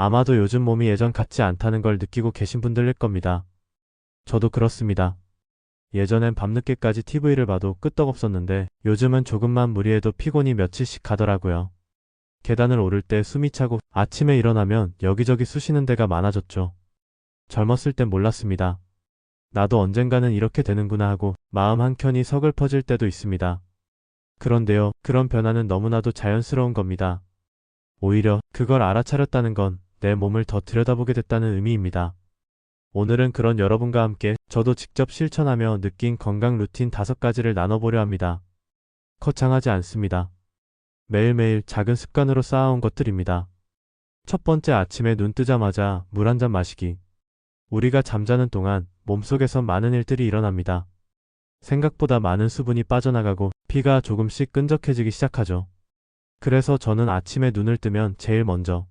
아마도 요즘 몸이 예전 같지 않다는 걸 느끼고 계신 분들일 겁니다. 저도 그렇습니다. 예전엔 밤늦게까지 TV를 봐도 끄떡없었는데 요즘은 조금만 무리해도 피곤이 며칠씩 가더라고요. 계단을 오를 때 숨이 차고 아침에 일어나면 여기저기 쑤시는 데가 많아졌죠. 젊었을 땐 몰랐습니다. 나도 언젠가는 이렇게 되는구나 하고 마음 한켠이 서글퍼질 때도 있습니다. 그런데요, 그런 변화는 너무나도 자연스러운 겁니다. 오히려 그걸 알아차렸다는 건 내 몸을 더 들여다보게 됐다는 의미입니다. 오늘은 그런 여러분과 함께 저도 직접 실천하며 느낀 건강 루틴 다섯 가지를 나눠보려 합니다. 거창하지 않습니다. 매일매일 작은 습관으로 쌓아온 것들입니다. 첫 번째 아침에 눈 뜨자마자 물 한 잔 마시기. 우리가 잠자는 동안 몸속에선 많은 일들이 일어납니다. 생각보다 많은 수분이 빠져나가고 피가 조금씩 끈적해지기 시작하죠. 그래서 저는 아침에 눈을 뜨면 제일 먼저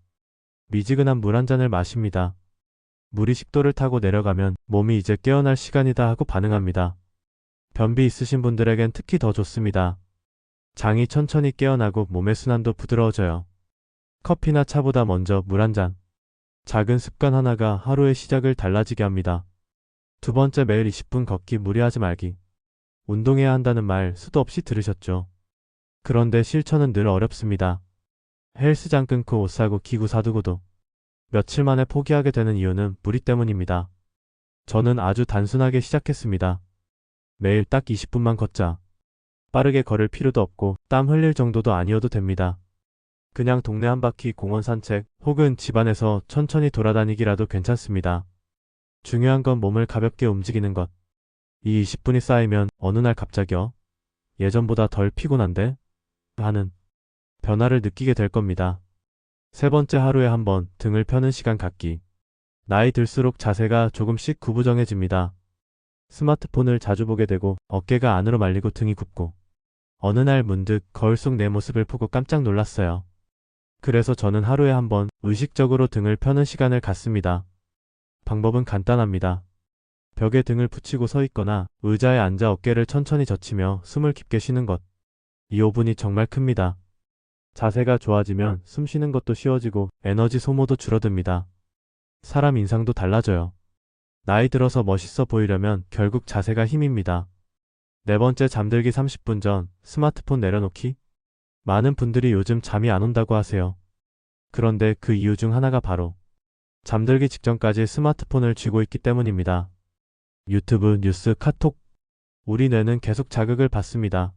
미지근한 물 한 잔을 마십니다. 물이 식도를 타고 내려가면 몸이 이제 깨어날 시간이다 하고 반응합니다. 변비 있으신 분들에겐 특히 더 좋습니다. 장이 천천히 깨어나고 몸의 순환도 부드러워져요. 커피나 차보다 먼저 물 한 잔. 작은 습관 하나가 하루의 시작을 달라지게 합니다. 두 번째 매일 20분 걷기 무리하지 말기. 운동해야 한다는 말 수도 없이 들으셨죠. 그런데 실천은 늘 어렵습니다. 헬스장 끊고 옷 사고 기구 사두고도 며칠 만에 포기하게 되는 이유는 무리 때문입니다. 저는 아주 단순하게 시작했습니다. 매일 딱 20분만 걷자. 빠르게 걸을 필요도 없고 땀 흘릴 정도도 아니어도 됩니다. 그냥 동네 한 바퀴 공원 산책 혹은 집안에서 천천히 돌아다니기라도 괜찮습니다. 중요한 건 몸을 가볍게 움직이는 것. 이 20분이 쌓이면 어느 날 갑자기요. 예전보다 덜 피곤한데? 하는 변화를 느끼게 될 겁니다. 세 번째 하루에 한 번 등을 펴는 시간 갖기. 나이 들수록 자세가 조금씩 구부정해집니다. 스마트폰을 자주 보게 되고 어깨가 안으로 말리고 등이 굽고 어느 날 문득 거울 속 내 모습을 보고 깜짝 놀랐어요. 그래서 저는 하루에 한 번 의식적으로 등을 펴는 시간을 갖습니다. 방법은 간단합니다. 벽에 등을 붙이고 서 있거나 의자에 앉아 어깨를 천천히 젖히며 숨을 깊게 쉬는 것. 이 5분이 정말 큽니다. 자세가 좋아지면 숨 쉬는 것도 쉬워지고 에너지 소모도 줄어듭니다. 사람 인상도 달라져요. 나이 들어서 멋있어 보이려면 결국 자세가 힘입니다. 네 번째 잠들기 30분 전 스마트폰 내려놓기. 많은 분들이 요즘 잠이 안 온다고 하세요. 그런데 그 이유 중 하나가 바로 잠들기 직전까지 스마트폰을 쥐고 있기 때문입니다. 유튜브, 뉴스, 카톡. 우리 뇌는 계속 자극을 받습니다.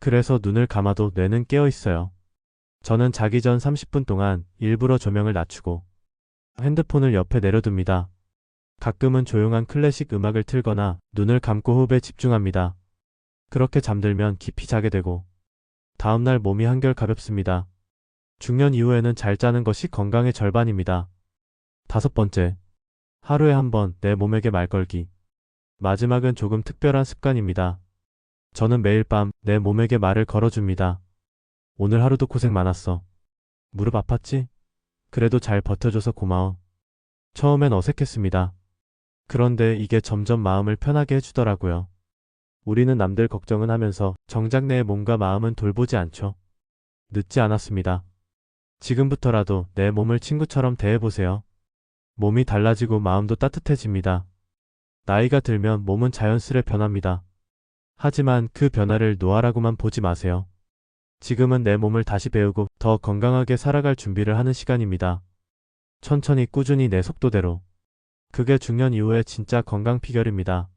그래서 눈을 감아도 뇌는 깨어 있어요. 저는 자기 전 30분 동안 일부러 조명을 낮추고 핸드폰을 옆에 내려둡니다. 가끔은 조용한 클래식 음악을 틀거나 눈을 감고 호흡에 집중합니다. 그렇게 잠들면 깊이 자게 되고 다음날 몸이 한결 가볍습니다. 중년 이후에는 잘 자는 것이 건강의 절반입니다. 다섯 번째, 하루에 한 번 내 몸에게 말 걸기. 마지막은 조금 특별한 습관입니다. 저는 매일 밤 내 몸에게 말을 걸어줍니다. 오늘 하루도 고생 많았어. 무릎 아팠지? 그래도 잘 버텨줘서 고마워. 처음엔 어색했습니다. 그런데 이게 점점 마음을 편하게 해주더라고요. 우리는 남들 걱정은 하면서 정작 내 몸과 마음은 돌보지 않죠. 늦지 않았습니다. 지금부터라도 내 몸을 친구처럼 대해보세요. 몸이 달라지고 마음도 따뜻해집니다. 나이가 들면 몸은 자연스레 변합니다. 하지만 그 변화를 노화라고만 보지 마세요. 지금은 내 몸을 다시 배우고 더 건강하게 살아갈 준비를 하는 시간입니다. 천천히 꾸준히 내 속도대로. 그게 중년 이후의 진짜 건강 비결입니다.